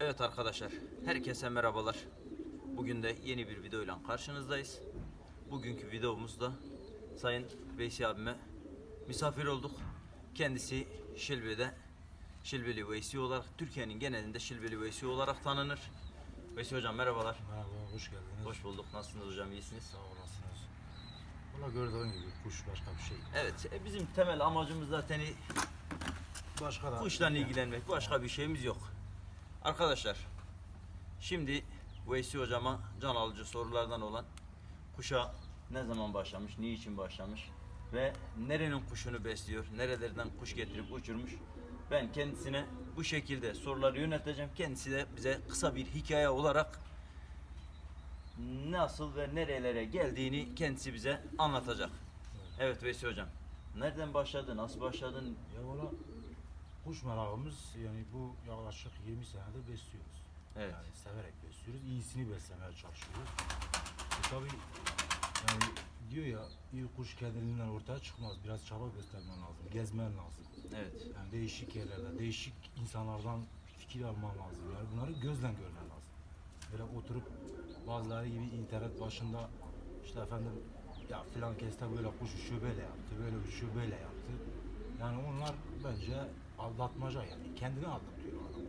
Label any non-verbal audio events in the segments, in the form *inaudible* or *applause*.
Evet arkadaşlar, herkese merhabalar. Bugün de yeni bir videoyla karşınızdayız. Bugünkü videomuzda Sayın Veysi abime misafir olduk. Kendisi Şilbe'de, Şilbeli Veysi olarak, Türkiye'nin genelinde Şilbeli Veysi olarak tanınır. Veysi hocam merhabalar. Merhaba, hoş geldiniz. Hoş bulduk. Nasılsınız hocam? İyisiniz? Sağ olasınız. Valla gördüğün gibi kuş başka bir şey. Evet, e, bizim temel amacımız zaten Başka. Kuşla ilgilenmek başka bir şeyimiz yok. Arkadaşlar şimdi Veysi hocama can alıcı sorulardan olan kuşa ne zaman başlamış, niçin başlamış ve nerenin kuşunu besliyor, nerelerden kuş getirip uçurmuş. Ben kendisine bu şekilde soruları yöneteceğim. Kendisi de bize kısa bir hikaye olarak nasıl ve nerelere geldiğini kendisi bize anlatacak. Evet Veysi hocam. Nereden başladı, nasıl başladın, Ya valla kuş merakımız yani bu yaklaşık 20 senedir besliyoruz. Evet. Yani severek besliyoruz. İyisini beslemeye çalışıyoruz. E tabi yani diyor ya iyi kuş kendiliğinden ortaya çıkmaz. Biraz çaba göstermen lazım. Gezmen lazım. Evet. Yani değişik yerlerde, değişik insanlardan fikir alman lazım. Yani bunları gözle görmen lazım. Böyle oturup bazıları gibi internet başında işte efendim ya filan keste böyle kuş uçuyor böyle yaptı, böyle uçuyor böyle yaptı. Yani onlar bence aldatmaca yani. Kendini aldatıyor adam.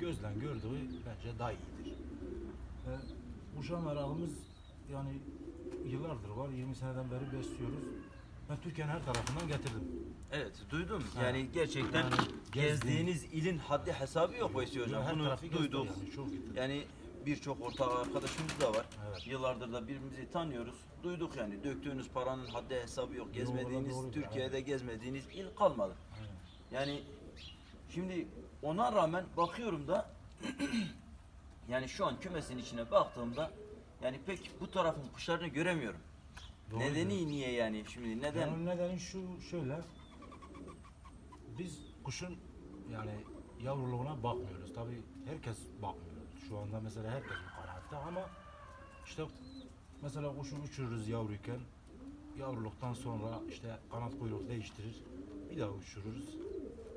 Gözle gördüğü bence daha iyidir. Ve kuşa merakımız yani yıllardır var. 20 seneden beri besliyoruz. Ben Türkiye'nin her tarafından getirdim. Evet duydum. Ha. Yani gerçekten Yani gezdiğiniz ilin haddi hesabı yok Veysi hocam. Her Bunu tarafı gezdim duyduk. Yani, çok gittim. Yani birçok ortak arkadaşımız da var. Evet. Yıllardır da birbirimizi tanıyoruz. Duyduk yani döktüğünüz paranın haddi hesabı yok. Gezmediğiniz, doğru. Türkiye'de gezmediğiniz il kalmadı. Aynen. Yani şimdi ona rağmen bakıyorum da *clears throat* yani şu an kümesin içine baktığımda yani pek bu tarafın kuşlarını göremiyorum. Doğru Nedeni diyorsun. niye yani şimdi neden? Yani nedeni şu şöyle. Biz kuşun yani yavruluğuna bakmıyoruz. Tabi herkes bakmıyor. Şu anda mesela herkes bu kanaatte ama işte mesela kuşu uçururuz yavruyken yavruluktan sonra işte kanat kuyruk değiştirir. Bir daha uçururuz.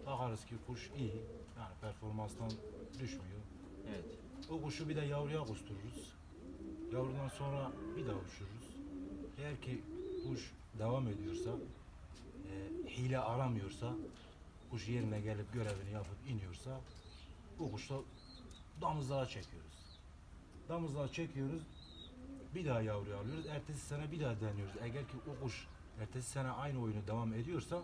Bakarız ki kuş iyi. Yani performanstan düşmüyor. Evet. O kuşu bir de yavruya kustururuz. Yavrudan sonra bir daha uçururuz. Eğer ki kuş devam ediyorsa, e, hile aramıyorsa, kuş yerine gelip görevini yapıp iniyorsa, bu kuşla damızlığa çekiyoruz. Damızlığa çekiyoruz, bir daha yavruyu alıyoruz. Ertesi sene bir daha deniyoruz. Eğer ki o kuş ertesi sene aynı oyunu devam ediyorsa,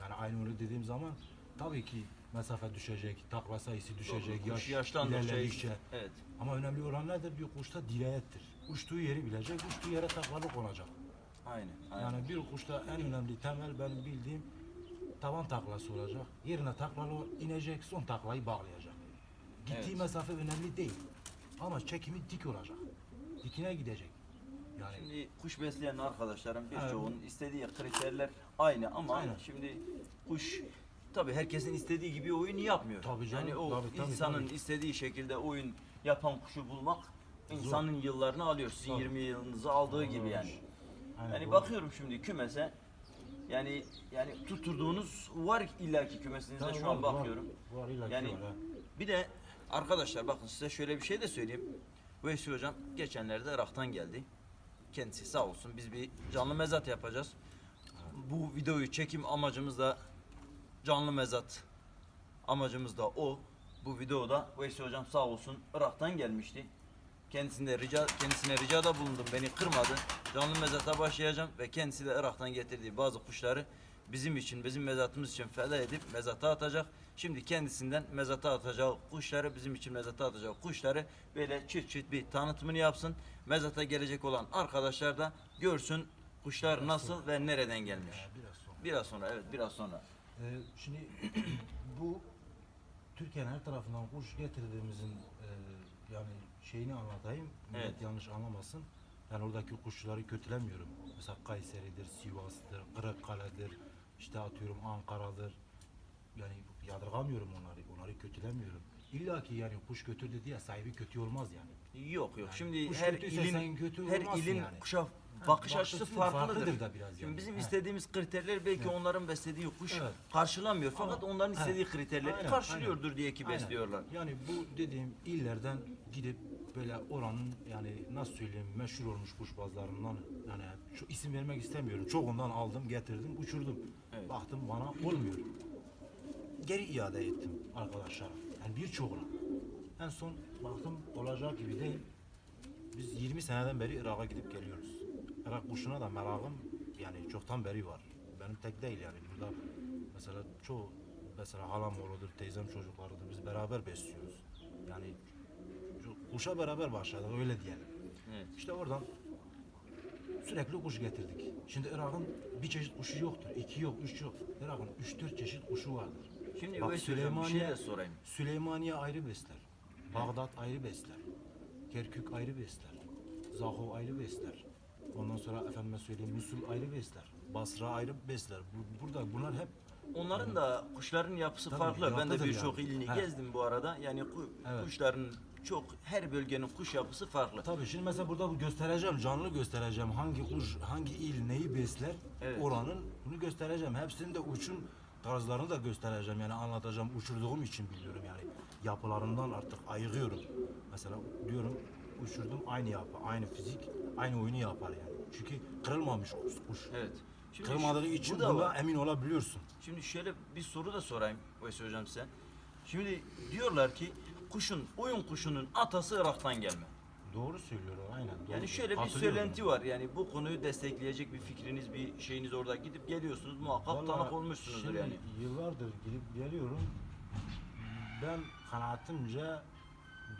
yani aynı oyunu dediğim zaman tabii ki mesafe düşecek, takla sayısı düşecek, Kuş yaş yaşlandıkça ilerledikçe. evet. Ama önemli olan nedir? Bir kuşta dirayettir. Uçtuğu yeri bilecek, uçtuğu yere taklalı konacak. Aynen. aynen. Yani bir kuşta en önemli temel benim bildiğim tavan taklası olacak. Yerine taklalı inecek, son taklayı bağlayacak. Gittiği Evet. mesafe önemli değil. Ama çekimi dik olacak. Dikine gidecek. Yani Şimdi kuş besleyen arkadaşlarım birçoğunun istediği kriterler aynı ama Aynen. şimdi kuş tabi herkesin istediği gibi oyun yapmıyor. Tabii canım, Yani o tabii, tabii, insanın tabii. istediği şekilde oyun yapan kuşu bulmak insanın yıllarını alıyor. Sizin Tabii. 20 yılınızı aldığı gibi yani. Aynen, Yani doğru. bakıyorum şimdi kümese yani yani tutturduğunuz var illaki kümesinizde Tabii şu var, an var. bakıyorum. Var, illaki Yani var, ha. bir de arkadaşlar bakın size şöyle bir şey de söyleyeyim. Veysi hocam geçenlerde Irak'tan geldi. Kendisi sağ olsun biz bir canlı mezat yapacağız. Bu videoyu çekim amacımız da canlı mezat amacımız da o. Bu videoda Veysi hocam sağ olsun Irak'tan gelmişti. Kendisine rica kendisine ricada bulundum. Beni kırmadı. Canlı mezata başlayacağım ve kendisi de Irak'tan getirdiği bazı kuşları bizim için, bizim mezatımız için feda edip mezata atacak. Şimdi kendisinden mezata atacağı kuşları, bizim için mezata atacağı kuşları böyle çift çift bir tanıtımını yapsın. Mezata gelecek olan arkadaşlar da görsün kuşlar nasıl ve nereden gelmiş. Ya, biraz sonra. Biraz sonra evet biraz sonra. Ee, şimdi *clears throat* bu Türkiye'nin her tarafından kuş getirdiğimizin e, yani şeyini anlatayım. Millet Evet. yanlış anlamasın. Yani oradaki kuşları kötülemiyorum. Mesela Kayseri'dir, Sivas'tır, Kırıkkale'dir, işte atıyorum Ankara'dır. Yani yadırgamıyorum onları, onları kötülemiyorum. İlla ki yani kuş kötü dedi ya sahibi kötü olmaz yani. Yok yok. Yani Şimdi kuş her kötüyse ilin kötü her olmazsın ilin yani. kuşa bakış bakış açısı açısı farklıdır. farklıdır da biraz Şimdi yani. bizim He. istediğimiz kriterler belki onların beslediği kuş Evet. karşılamıyor fakat Ama- onların He. istediği kriterleri Aynen, karşılıyordur diye ki Aynen. besliyorlar. Yani bu dediğim illerden gidip böyle oranın yani nasıl söyleyeyim meşhur olmuş kuşbazlarından yani şu isim vermek istemiyorum. Çoğundan aldım, getirdim, uçurdum. Evet. Baktım bana olmuyor. Geri iade ettim arkadaşlara. Yani birçoğuna. En son baktım olacak gibi değil. Biz 20 seneden beri Irak'a gidip geliyoruz. Irak kuşuna da merakım yani çoktan beri var. Benim tek değil yani. Burada mesela çoğu mesela halam oğludur, teyzem çocuklarıdır. Biz beraber besliyoruz. Yani kuşa beraber başladık öyle diyelim. Evet. İşte oradan sürekli kuş getirdik. Şimdi Irak'ın bir çeşit kuşu yoktur. iki yok, üç yok. Irak'ın üç dört çeşit kuşu vardır. Şimdi Bak, bir şey Süleymaniye- de sorayım. Süleymaniye ayrı besler. Bağdat ayrı besler. Kerkük ayrı besler. Zaho ayrı besler. Ondan sonra efendime söyleyeyim Musul ayrı besler. Basra ayrı besler. Bu, burada bunlar hep Onların da kuşların yapısı Tabii, farklı. Ben de birçok yani. ilini He. gezdim bu arada. Yani ku- Evet. kuşların çok her bölgenin kuş yapısı farklı. Tabii şimdi mesela burada bu göstereceğim, canlı göstereceğim hangi kuş, hangi il neyi besler, Evet. oranın bunu göstereceğim. Hepsinin de uçum tarzlarını da göstereceğim yani anlatacağım. Uçurduğum için biliyorum yani yapılarından artık ayırıyorum. Mesela diyorum uçurdum aynı yapı, aynı fizik, aynı oyunu yapar yani. Çünkü kırılmamış kuş. kuş. Evet. Şimdi Kırılmadığı şu- için buna var. emin olabiliyorsun. Şimdi şöyle bir soru da sorayım Veysel hocam size. Şimdi diyorlar ki kuşun, oyun kuşunun atası Irak'tan gelme. Doğru söylüyorlar aynen. Doğru. Yani şöyle bir söylenti var. Yani bu konuyu destekleyecek bir fikriniz, bir şeyiniz orada gidip geliyorsunuz. Muhakkak Vallahi tanık olmuşsunuzdur şimdi yani. Yıllardır gidip geliyorum. Ben kanaatimce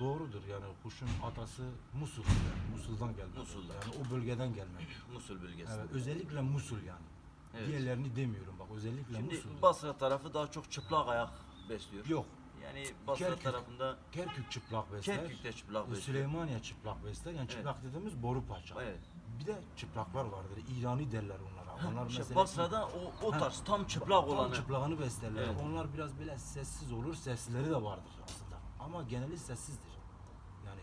doğrudur yani kuşun atası Musul. Yani Musul'dan gelme. Musul'dan. Yani o bölgeden gelme. *clears throat* Musul bölgesinde. Evet, özellikle Musul yani. Evet. Diğerlerini demiyorum bak özellikle Şimdi Musul. Basra tarafı daha çok çıplak ayak besliyor. Yok. Yani Basra Kerkük. tarafında Kerkük çıplak besler. Kerkük'te çıplak e, besliyor. Süleymaniye çıplak besler. Yani çıplak dediğimiz boru parça. Evet. Bir de çıplaklar vardır. İrani derler onlara. Onlar İşte mesela Basra'da o, o Ha, tarz tam çıplak Tam olanı. çıplağını beslerler. Evet. Onlar biraz böyle sessiz olur. Sesleri de vardır aslında. Ama geneli sessizdir. Yani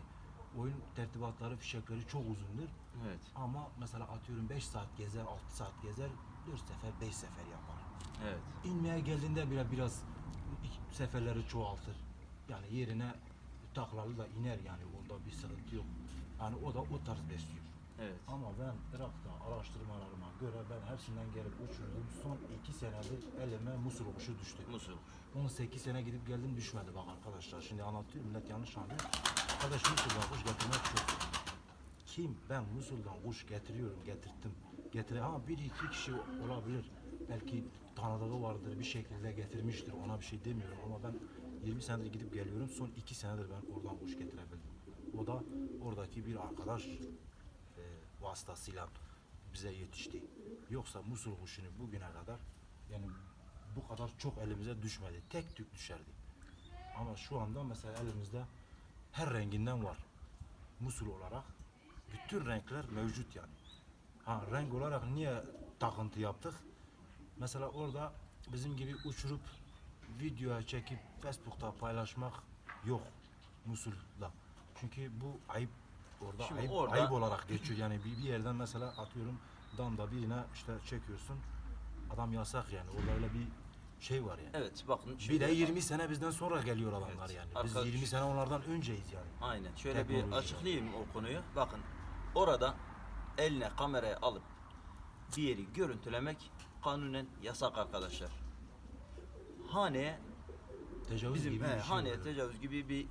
oyun tertibatları, fişekleri çok uzundur. Evet. Ama mesela atıyorum 5 saat gezer, 6 saat gezer, 4 sefer, 5 sefer yapar. Evet. İnmeye geldiğinde bile biraz seferleri çoğaltır. Yani yerine taklalı da iner yani onda bir sıkıntı yok. Yani o da o tarz besliyor. Evet. Ama ben Irak'ta araştırmalarıma göre ben hepsinden gelip uçurdum. Son iki senedir elime Musul kuşu düştü. Musul. 18 sene gidip geldim düşmedi bak arkadaşlar. Şimdi anlatıyorum millet yanlış anlıyor. Arkadaş Musul'dan kuş getirmek çok. Kim? Ben Musul'dan kuş getiriyorum, getirttim. Getire ha bir iki kişi olabilir. Belki tanıdığı vardır, bir şekilde getirmiştir. Ona bir şey demiyorum ama ben 20 senedir gidip geliyorum. Son iki senedir ben oradan kuş getirebildim. O da oradaki bir arkadaş e, vasıtasıyla bize yetişti. Yoksa Musul kuşunu bugüne kadar yani bu kadar çok elimize düşmedi. Tek tük düşerdi. Ama şu anda mesela elimizde her renginden var. Musul olarak bütün renkler mevcut yani. Ha renk olarak niye takıntı yaptık? Mesela orada bizim gibi uçurup videoya çekip Facebook'ta paylaşmak yok Musul'da. Çünkü bu ayıp orada Şimdi ayıp, orada- ayıp olarak geçiyor. Yani bir, bir yerden mesela atıyorum damda birine işte çekiyorsun. Adam yasak yani. Orada öyle bir şey var yani. Evet bakın. Bir de 20 sene bizden sonra geliyor adamlar Evet, yani. Biz arkadaş- 20 sene onlardan önceyiz yani. Aynen. Şöyle bir açıklayayım o konuyu. Bakın orada eline kamerayı alıp bir yeri görüntülemek kanunen yasak arkadaşlar. Haneye Tecavüz bizim gibi he, şey haneye oluyor. tecavüz gibi bir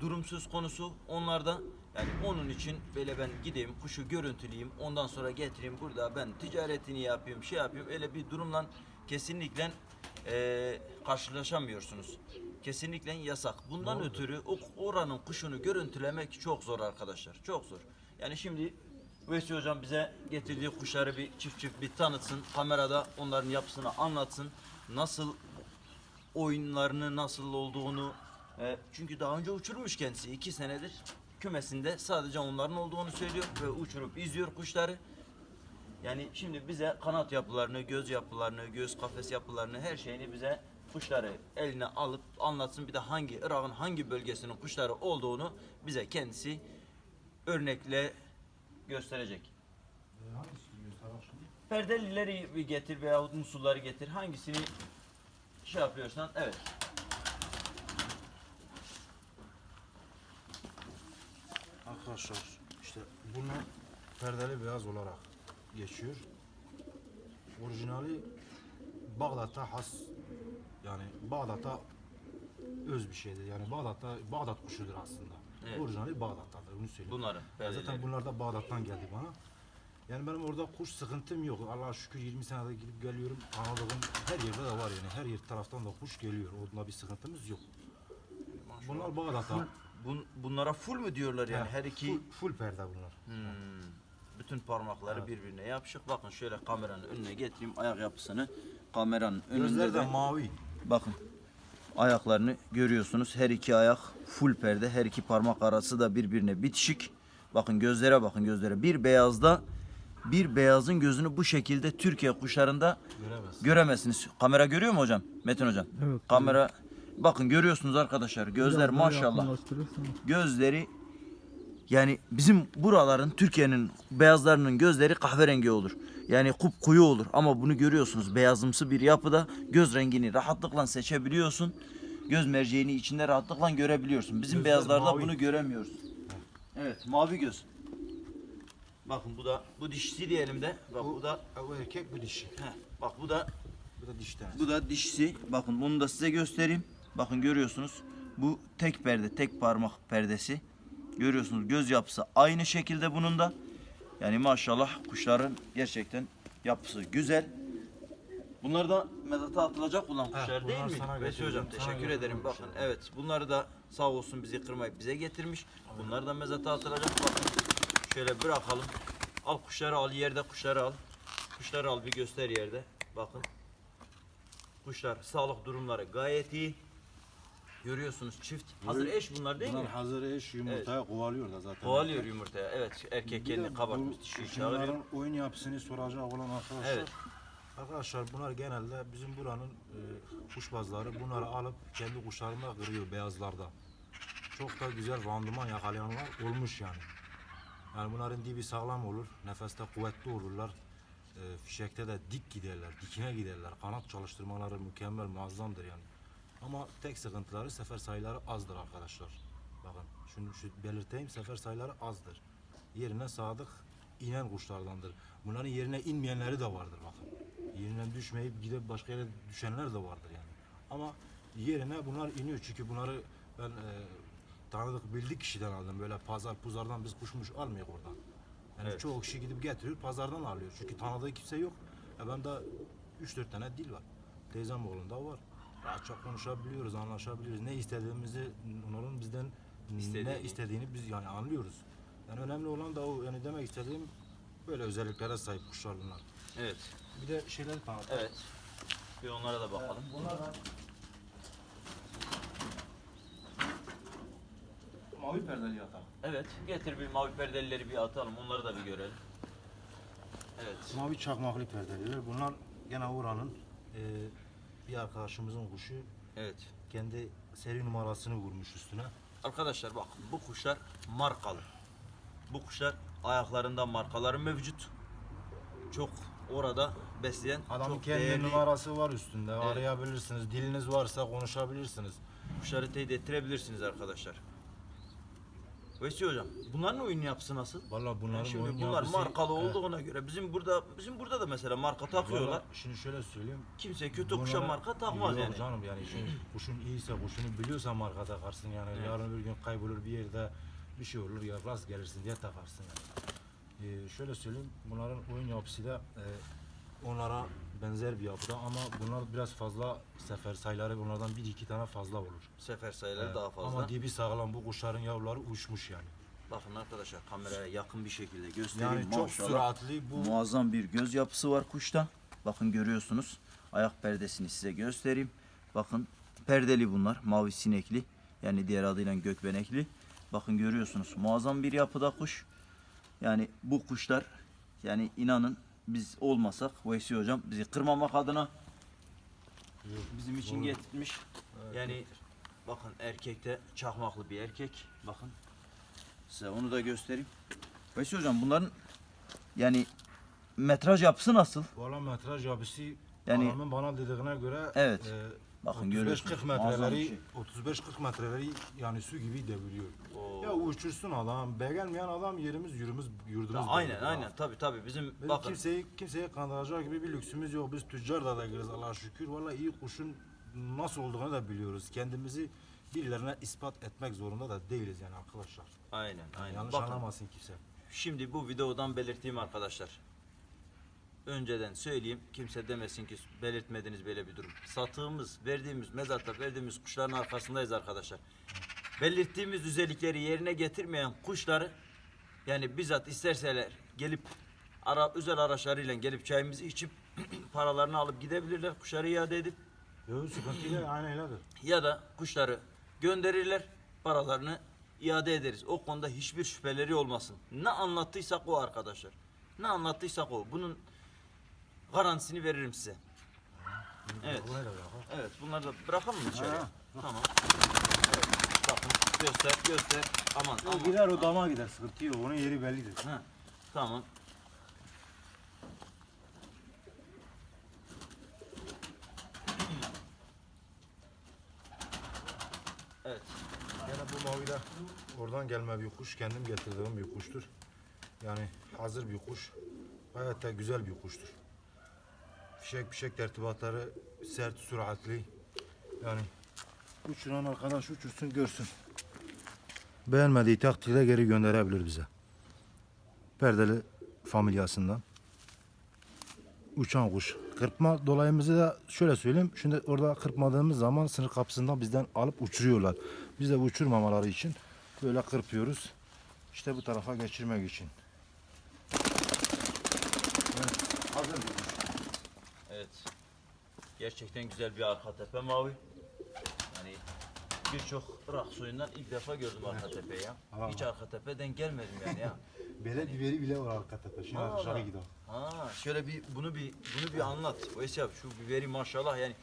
durum söz konusu onlarda. Yani onun için böyle ben gideyim kuşu görüntüleyeyim ondan sonra getireyim burada ben ticaretini yapayım şey yapayım öyle bir durumla kesinlikle eee, karşılaşamıyorsunuz. Kesinlikle yasak. Bundan ötürü o oranın kuşunu görüntülemek çok zor arkadaşlar. Çok zor. Yani şimdi Veysi hocam bize getirdiği kuşları bir çift çift bir tanıtsın. Kamerada onların yapısını anlatsın. Nasıl oyunlarını nasıl olduğunu e, çünkü daha önce uçurmuş kendisi iki senedir kümesinde sadece onların olduğunu söylüyor ve uçurup izliyor kuşları. Yani şimdi bize kanat yapılarını, göz yapılarını, göz kafes yapılarını her şeyini bize kuşları eline alıp anlatsın. Bir de hangi Irak'ın hangi bölgesinin kuşları olduğunu bize kendisi örnekle gösterecek. E, hangisi göster bak şimdi? Perdelileri bir getir veyahut musulları getir. Hangisini şey yapıyorsan evet. Arkadaşlar işte bunu perdeli beyaz olarak geçiyor. Orijinali Bağdat'a has yani Bağdat'a öz bir şeydir. Yani Bağdat'ta Bağdat kuşudur aslında. Evet. Orijinali Bağdat'tadır onu söyleyeyim. Bunların perdeleri. Zaten bunlar da Bağdat'tan geldi bana. Yani benim orada kuş sıkıntım yok. Allah'a şükür 20 senede gidip geliyorum. Anadolu'nun her yerde de var yani. Her yer taraftan da kuş geliyor. Onunla bir sıkıntımız yok. Bunlar Bağdat'a. Bun, bunlara full mü diyorlar yani her iki Full, full perde bunlar. Hmm. Bütün parmakları Evet. birbirine yapışık. Bakın şöyle kameranın önüne getireyim ayak yapısını. Kameranın önünde Gözler de de mavi. bakın ayaklarını görüyorsunuz. Her iki ayak full perde. Her iki parmak arası da birbirine bitişik. Bakın gözlere bakın gözlere. Bir beyazda bir beyazın gözünü bu şekilde Türkiye kuşlarında Göremez. göremezsiniz. Kamera görüyor mu hocam? Metin hocam. Evet. Kamera bakın görüyorsunuz arkadaşlar. Gözler maşallah gözleri yani bizim buraların Türkiye'nin beyazlarının gözleri kahverengi olur. Yani kupkuyu olur ama bunu görüyorsunuz beyazımsı bir yapıda göz rengini rahatlıkla seçebiliyorsun. Göz merceğini içinde rahatlıkla görebiliyorsun. Bizim Gözler beyazlarda mavi. bunu göremiyoruz. Evet mavi göz. Bakın bu da bu dişisi diyelim de. Bak bu, da bu erkek bu dişi. heh, bak bu da Bu da diş tanesi. bu da dişisi. Bakın bunu da size göstereyim. Bakın görüyorsunuz. Bu tek perde, tek parmak perdesi. Görüyorsunuz göz yapısı aynı şekilde bunun da. Yani maşallah kuşların gerçekten yapısı güzel. Bunlar da mezata atılacak olan kuşlar bunlar değil mi? Vesi hocam teşekkür ederim. Bakın kuşları. evet bunları da sağ olsun bizi kırmayıp bize getirmiş. Bunlar da mezata atılacak. Bakın şöyle bırakalım. Al kuşları al yerde kuşları al. Kuşları al bir göster yerde. Bakın. Kuşlar sağlık durumları gayet iyi. Görüyorsunuz çift. Hazır eş bunlar değil Bunlar mi? hazır eş yumurtaya kovalıyor da zaten. Kovalıyor yumurtaya. Evet erkek Bir de kendini kabartmış bu dişiyi çağırıyor. oyun yapısını soracak olan arkadaşlar. Evet. Arkadaşlar bunlar genelde bizim buranın e, kuşbazları bunları alıp kendi kuşlarında kırıyor beyazlarda. Çok da güzel randıman yakalayanlar olmuş yani. Yani bunların dibi sağlam olur, nefeste kuvvetli olurlar. E, fişekte de dik giderler, dikine giderler. Kanat çalıştırmaları mükemmel, muazzamdır yani. Ama tek sıkıntıları sefer sayıları azdır arkadaşlar. Bakın şunu şu belirteyim sefer sayıları azdır. Yerine sadık inen kuşlardandır. Bunların yerine inmeyenleri de vardır bakın. Yerinden düşmeyip gidip başka yere düşenler de vardır yani. Ama yerine bunlar iniyor çünkü bunları ben e, tanıdık bildik kişiden aldım. Böyle pazar puzardan biz kuşmuş almıyor oradan. Yani Evet. çoğu kişi gidip getiriyor pazardan alıyor. Çünkü tanıdığı kimse yok. Ya ben de 3-4 tane dil var. Teyzem oğlunda var. Rahatça konuşabiliyoruz, anlaşabiliyoruz. Ne istediğimizi onların bizden İstediğini. ne istediğini biz yani anlıyoruz. Yani önemli olan da o. Yani demek istediğim böyle özelliklere sahip kuşlar bunlar. Evet. Bir de şeyler tanıt. Evet. Bir onlara da bakalım. Bunlar da mavi perdeli yatağı. Evet. Getir bir mavi perdelileri bir atalım. Onları da bir görelim. Evet. Mavi çakmaklı perdeliler. Bunlar gene oranın e, bir arkadaşımızın kuşu Evet. kendi seri numarasını vurmuş üstüne. Arkadaşlar bakın bu kuşlar markalı. Bu kuşlar ayaklarında markaları mevcut. Çok orada besleyen Adamın çok kendi değerli numarası var üstünde. Arayabilirsiniz. Diliniz varsa konuşabilirsiniz. kuşları teyit ettirebilirsiniz arkadaşlar. Vesi hocam bunların oyun yapısı nasıl? Vallahi bunların Yani şimdi oyun bunlar yapısı- markalı olduğuna göre bizim burada bizim burada da mesela marka takıyorlar. Vallahi şimdi şöyle söyleyeyim. Kimse kötü kuşa Bunlara- marka takmaz yani. canım yani şimdi kuşun iyiyse kuşunu biliyorsan marka takarsın yani Evet. yarın bir gün kaybolur bir yerde bir şey olur ya rast gelirsin diye takarsın yani. Ee, şöyle söyleyeyim bunların oyun yapısı da e, onlara benzer bir yapıda ama bunlar biraz fazla sefer sayıları onlardan bir iki tane fazla olur. Sefer sayıları Evet. daha fazla. Ama dibi sağlam bu kuşların yavruları uçmuş yani. Bakın arkadaşlar kameraya yakın bir şekilde göstereyim. Yani çok Maşallah. süratli bu Muazzam bir göz yapısı var kuşta. Bakın görüyorsunuz. Ayak perdesini size göstereyim. Bakın perdeli bunlar. Mavi sinekli. Yani diğer adıyla gökbenekli. Bakın görüyorsunuz. Muazzam bir yapıda kuş. Yani bu kuşlar yani inanın biz olmasak Veysi hocam bizi kırmamak adına bizim için getirmiş. Yani bakın erkekte çakmaklı bir erkek. Bakın size onu da göstereyim. Veysi hocam bunların yani metraj yapısı nasıl? Valla metraj yapısı Yani- bana dediğine göre Evet. e, Bakın 35-40 görüyorsunuz, muazzam bir metreleri şey. 35-40 metreleri yani su gibi deviriyor. Oo. Ya uçursun adam, beğenmeyen adam yerimiz yürümüz yurdumuz. Ya aynen ha. aynen tabi tabi bizim Bizim bakın kimseyi kimseye kandıracak gibi bir lüksümüz yok. Biz tüccar da değiliz Allah'a şükür. Valla iyi kuşun nasıl olduğunu da biliyoruz. Kendimizi birilerine ispat etmek zorunda da değiliz yani arkadaşlar. aynen aynen. Yanlış Bakın anlamasın kimse. şimdi bu videodan belirttiğim arkadaşlar. Önceden söyleyeyim kimse demesin ki belirtmediniz böyle bir durum. Sattığımız, verdiğimiz, mezata verdiğimiz kuşların arkasındayız arkadaşlar. Belirttiğimiz özellikleri yerine getirmeyen kuşları yani bizzat isterseler gelip ara, özel araçlarıyla gelip çayımızı içip *clears throat* paralarını alıp gidebilirler kuşları iade edip Yok sıkıntı değil aynen öyledir. ya da kuşları gönderirler paralarını iade ederiz. O konuda hiçbir şüpheleri olmasın. Ne anlattıysak o arkadaşlar. Ne anlattıysak o. Bunun garantisini veririm size. Evet. Evet bunları da bırakalım mı içeri? Ha, Tamam. Evet. Bakın göster göster. Aman O aman. gider o dama gider sıkıntı yok. Onun yeri bellidir. Ha, tamam. Evet. Gene bu mavi de oradan gelme bir kuş. Kendim getirdiğim bir kuştur. Yani hazır bir kuş. Gayet de güzel bir kuştur. Fişek fişek tertibatları sert, süratli. Yani uçuran arkadaş uçursun görsün. Beğenmediği takdirde geri gönderebilir bize. Perdeli familyasından. Uçan kuş. Kırpma dolayımızı da şöyle söyleyeyim. Şimdi orada kırpmadığımız zaman sınır kapısından bizden alıp uçuruyorlar. Biz de uçurmamaları için böyle kırpıyoruz. İşte bu tarafa geçirmek için. Evet, hazır bir kuş. Gerçekten güzel bir arka tepe mavi. Yani birçok Irak suyundan ilk defa gördüm arka tepeyi ya. Aa. Hiç arka tepeden gelmedim yani ya. *laughs* Bere biberi bile var arka tepe. Şimdi Aa. aşağı gidelim. Ha, şöyle bir bunu bir bunu bir anlat. Oysa abi şu biberi maşallah yani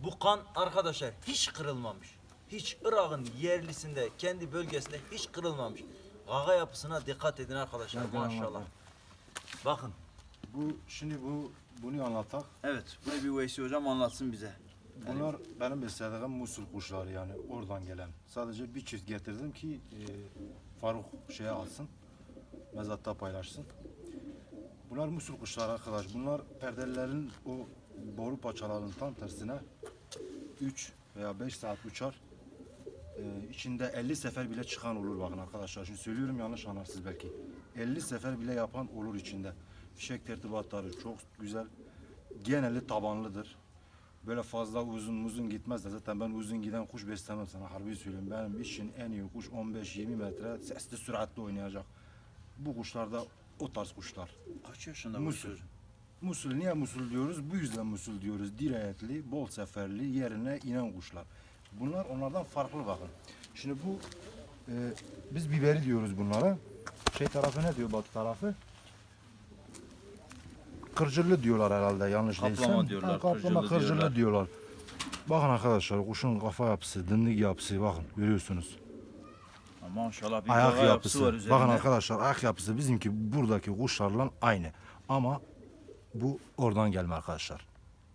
bu kan arkadaşlar hiç kırılmamış. Hiç Irak'ın yerlisinde kendi bölgesinde hiç kırılmamış. Gaga yapısına dikkat edin arkadaşlar maşallah. Bakın Bu şimdi bu bunu anlatak. evet bunu bir Veysi hocam anlatsın bize. Bunlar benim beslediğim Musul kuşları yani oradan gelen. Sadece bir çift getirdim ki e, Faruk şeye alsın. Mezatta paylaşsın. Bunlar Musul kuşları arkadaş. Bunlar perdelilerin o boru paçalarının tam tersine 3 veya 5 saat uçar. E, içinde 50 sefer bile çıkan olur bakın arkadaşlar. Şimdi söylüyorum yanlış anlarsınız belki. 50 sefer bile yapan olur içinde. Fişek tertibatları çok güzel. Geneli tabanlıdır. Böyle fazla uzun uzun gitmez de zaten ben uzun giden kuş beslemem sana harbi söyleyeyim. Benim için en iyi kuş 15-20 metre sesli süratli oynayacak. Bu kuşlar da o tarz kuşlar. Kaç yaşında Musul. Musul? Musul niye musul diyoruz? Bu yüzden musul diyoruz. Dirayetli, bol seferli, yerine inen kuşlar. Bunlar onlardan farklı bakın. Şimdi bu e, biz biberi diyoruz bunlara. Şey tarafı ne diyor batı tarafı? Kırcırlı diyorlar herhalde yanlış Kaplama değilsem. diyorlar, Ha, kaplama kırcırlı kırcırlı diyorlar. diyorlar. Bakın arkadaşlar kuşun kafa yapısı, dimdik yapısı bakın görüyorsunuz. Ha, Maşallah bir ayak gaga yapısı. var üzerinde. Bakın arkadaşlar ayak yapısı bizimki buradaki kuşlarla aynı. Ama bu oradan gelme arkadaşlar.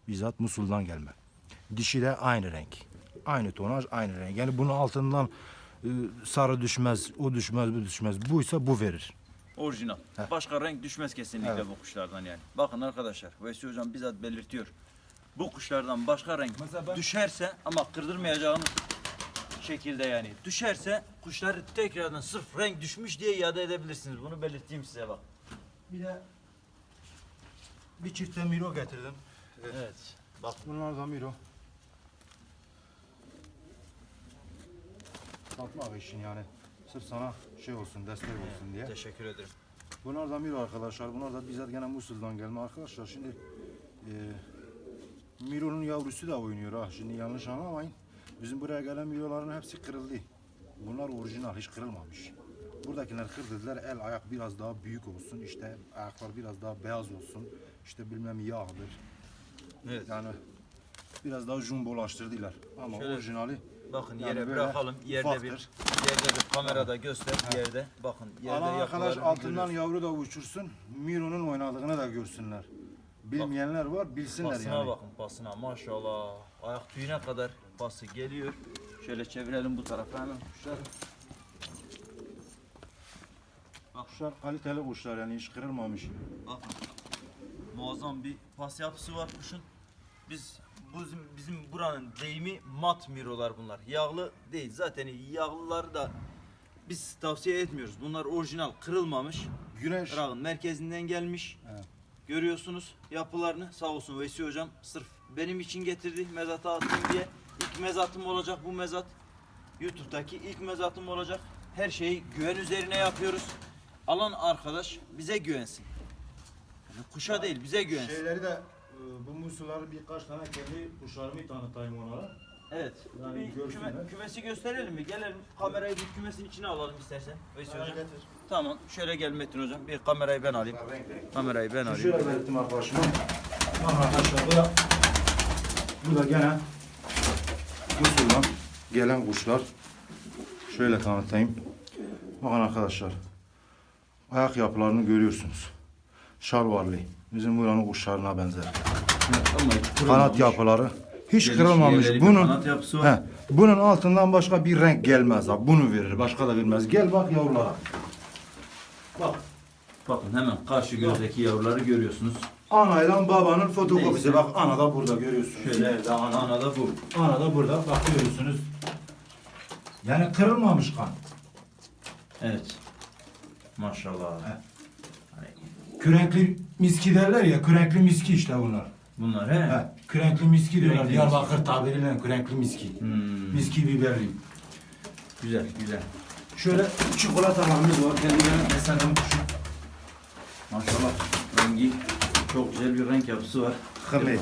Bizzat Musul'dan gelme. Dişi de aynı renk. Aynı tonaj, aynı renk. Yani bunun altından e, sarı düşmez, o düşmez, bu düşmez. Buysa bu verir. Orijinal. Heh. Başka renk düşmez kesinlikle Evet. bu kuşlardan yani. Bakın arkadaşlar Veysi hocam bizzat belirtiyor. Bu kuşlardan başka renk ben- düşerse ama kırdırmayacağınız şekilde yani düşerse kuşları tekrardan sırf renk düşmüş diye iade edebilirsiniz. Bunu belirteyim size bak. Bir de bir çifte Miro getirdim. Evet. Bak Bunlar da Miro. Satmak için yani. Sırf sana şey olsun, destek olsun diye. teşekkür ederim. Bunlar da Miro arkadaşlar. Bunlar da bizzat gene Musul'dan gelme arkadaşlar. Şimdi e, Miro'nun yavrusu da oynuyor ha. Şimdi yanlış anlamayın. Bizim buraya gelen Miro'ların hepsi kırıldı. Bunlar orijinal, hiç kırılmamış. Buradakiler kırdılar. El ayak biraz daha büyük olsun. İşte ayaklar biraz daha beyaz olsun. İşte bilmem yağdır. Evet. Yani biraz daha jumbolaştırdılar. Ama Şöyle- orijinali Bakın Yani yere böyle bırakalım. Yerde bir ufaktır. yerde bir kamerada göster yerde. Bakın yerde Alan arkadaş altından görüyoruz. yavru da uçursun. Miro'nun oynadığını da görsünler. Bilmeyenler var bilsinler Basına yani. bakın basına maşallah. Ayak tüyüne kadar bası geliyor. Şöyle çevirelim bu tarafa hemen kuşlar. Kuşlar kaliteli kuşlar yani hiç kırılmamış. Bakın. Muazzam bir pas yapısı var kuşun. Biz bu bizim, bizim buranın deyimi mat mirolar bunlar. Yağlı değil. Zaten yağlıları da biz tavsiye etmiyoruz. Bunlar orijinal, kırılmamış. Güneş Irak'ın merkezinden gelmiş. Evet. Görüyorsunuz yapılarını. Sağ olsun Vesi hocam sırf benim için getirdi mezata atayım diye. İlk mezatım olacak bu mezat. YouTube'daki ilk mezatım olacak. Her şeyi güven üzerine yapıyoruz. Alan arkadaş bize güvensin. Yani kuşa değil bize güvensin. şeyleri de bu musuları birkaç tane kendi kuşlarımı tanıtayım onlara. Evet. Yani bir küme- kümesi gösterelim mi? Gelelim kamerayı bir kümesin içine alalım istersen. Vesi hocam. getir. Tamam. Şöyle gel Metin hocam. Bir kamerayı ben alayım. Kamerayı ben alayım. Şöyle belirttim arkadaşıma. Bakın arkadaşlar bu da bu da gene Musul'dan gelen kuşlar. Şöyle tanıtayım. Bakın arkadaşlar. Ayak yapılarını görüyorsunuz. Şalvarlı. Bizim buranın kuşlarına benzer. Kanat yapıları hiç Geniş kırılmamış. Bunun kanat yapısı var. he, bunun altından başka bir renk gelmez abi. Bunu verir. Başka da vermez. Gel bak yavrulara. Bak. Bakın hemen karşı gözdeki yavruları görüyorsunuz. Anayla babanın fotokopisi. Neyse. Bak ana da burada görüyorsunuz. Şöyle Nerede ana? ana da bu. Ana da burada. Bak görüyorsunuz. Yani kırılmamış kan. Evet. Maşallah. He. Kürenkli miski derler ya. Kürenkli miski işte bunlar. bunlar he. He, kürenkli miski diyorlar. Kürenkli Diyarbakır tabiriyle kürenkli miski. Hmm, Miski biberli. Güzel güzel. Şöyle çikolatalarımız var. Kendilerine beslenen kuşu. Maşallah. Rengi çok güzel bir renk yapısı var. Hemi.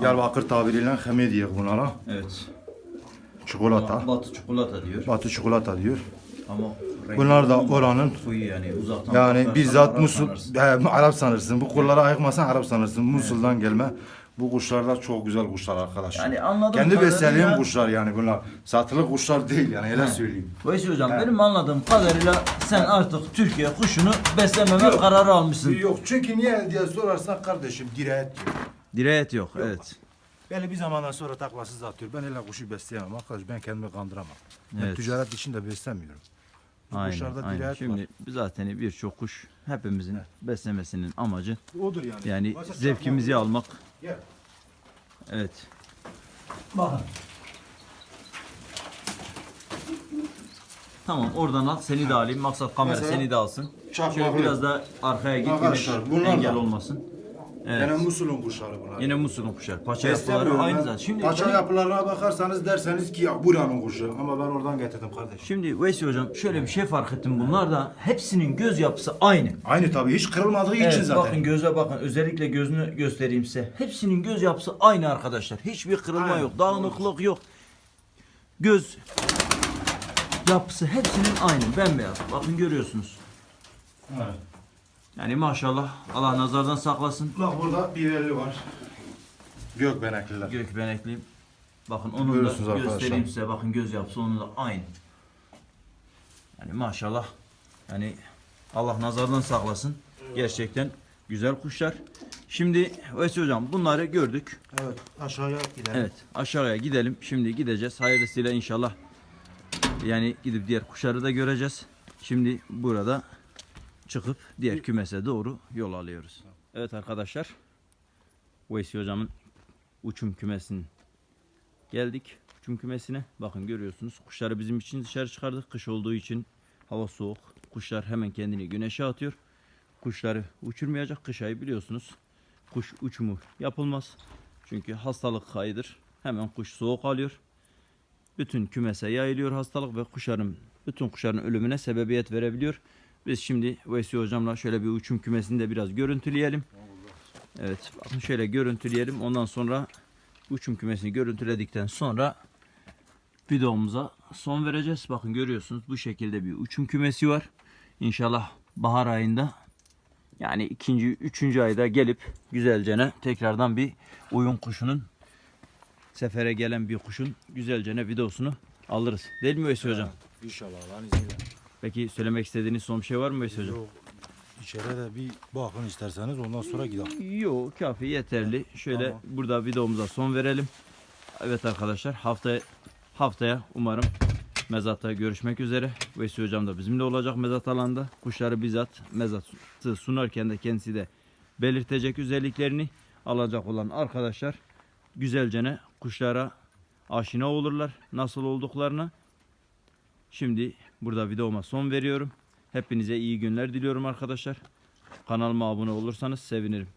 Diyarbakır tabiriyle hemi diyor bunlara. Evet. Çikolata. Batı çikolata diyor. Batı çikolata diyor. Ama rengi Bunlar da olmamış. oranın yani uzaktan yani bakarsan bizzat Arap Musul, sanırsın. he, Arap sanırsın. Bu kullara ayıkmasan Arap sanırsın. Musul'dan gelme. Bu kuşlar da çok güzel kuşlar arkadaşlar. Yani anladığım Kendi kadarıyla- beslediğim kuşlar yani bunlar. Satılık kuşlar değil yani öyle söyleyeyim. Veysi hocam benim anladığım kadarıyla sen artık Türkiye kuşunu beslememe Yok. kararı almışsın. Yok çünkü niye diye sorarsan kardeşim dirayet diyor. Dirayet yok, evet. Beni bir zamandan sonra taklasız atıyor. Ben öyle kuşu besleyemem arkadaş. Ben kendimi kandıramam. Ben Evet. ticaret için de beslemiyorum. Kuşlarda aynen. dirayet Şimdi zaten birçok kuş hepimizin beslemesinin amacı var. Odur yani. yani Başka zevkimizi çakmak almak. Gel. Evet. Bakın. Tamam oradan al seni de alayım. Maksat kamera Mesela seni de alsın. Şöyle biraz da arkaya git Arkadaşlar, bunlar engel da- olmasın. Evet. Yine Musul'un kuşları bunlar. Yine Musul'un kuşlar. Paça yapıları Beslemiyorum aynı ben. zaten. Şimdi Paça benim- yapılarına bakarsanız derseniz ki ya buranın kuşu. Ama ben oradan getirdim kardeşim. Şimdi Veysi hocam şöyle bir şey fark ettim. Bunlar da hepsinin göz yapısı aynı. Aynı tabii hiç kırılmadığı için Evet, zaten. bakın göze bakın. Özellikle gözünü göstereyim size. Hepsinin göz yapısı aynı arkadaşlar. Hiçbir kırılma Aynen. yok, dağınıklık yok. Göz yapısı hepsinin aynı, bembeyaz. Bakın görüyorsunuz. Evet. Yani maşallah Allah nazardan saklasın. Bak burada biberli var. Gökbenekliler. Gökbenekliyim. Bakın onu da Görüyorsunuz arkadaşlar. göstereyim size. Bakın göz yapısı onun da aynı. Yani maşallah. Yani Allah nazardan saklasın. Gerçekten güzel kuşlar. Şimdi Veysi hocam bunları gördük. Evet aşağıya gidelim. Evet aşağıya gidelim. Şimdi gideceğiz. Hayırlısıyla inşallah. Yani gidip diğer kuşları da göreceğiz. Şimdi burada çıkıp diğer kümese doğru yol alıyoruz. Evet arkadaşlar. Veysi hocamın uçum kümesinin geldik. Uçum kümesine. Bakın görüyorsunuz. Kuşları bizim için dışarı çıkardık. Kış olduğu için hava soğuk. Kuşlar hemen kendini güneşe atıyor. Kuşları uçurmayacak. Kış ayı biliyorsunuz. Kuş uçumu yapılmaz. Çünkü hastalık ayıdır. Hemen kuş soğuk alıyor. Bütün kümese yayılıyor hastalık ve kuşların bütün kuşların ölümüne sebebiyet verebiliyor. Biz şimdi Veysi hocamla şöyle bir uçum kümesini de biraz görüntüleyelim. Evet bakın şöyle görüntüleyelim. Ondan sonra uçum kümesini görüntüledikten sonra videomuza son vereceğiz. Bakın görüyorsunuz bu şekilde bir uçum kümesi var. İnşallah bahar ayında yani ikinci, üçüncü ayda gelip güzelcene tekrardan bir oyun kuşunun sefere gelen bir kuşun güzelcene videosunu alırız. Değil mi Veysi hocam? İnşallah Allah'ın izniyle. Peki söylemek istediğiniz son bir şey var mı Veysi hocam? Yok, içeri de bir bakın isterseniz ondan sonra gidelim. Yok kafi yeterli. Şöyle Tamam. burada videomuza son verelim. Evet arkadaşlar haftaya haftaya umarım mezatta görüşmek üzere. Veysi hocam da bizimle olacak mezat alanda. Kuşları bizzat mezatı sunarken de kendisi de belirtecek özelliklerini alacak olan arkadaşlar güzelcene kuşlara aşina olurlar. Nasıl olduklarını. Şimdi burada videoma son veriyorum. Hepinize iyi günler diliyorum arkadaşlar. Kanalıma abone olursanız sevinirim.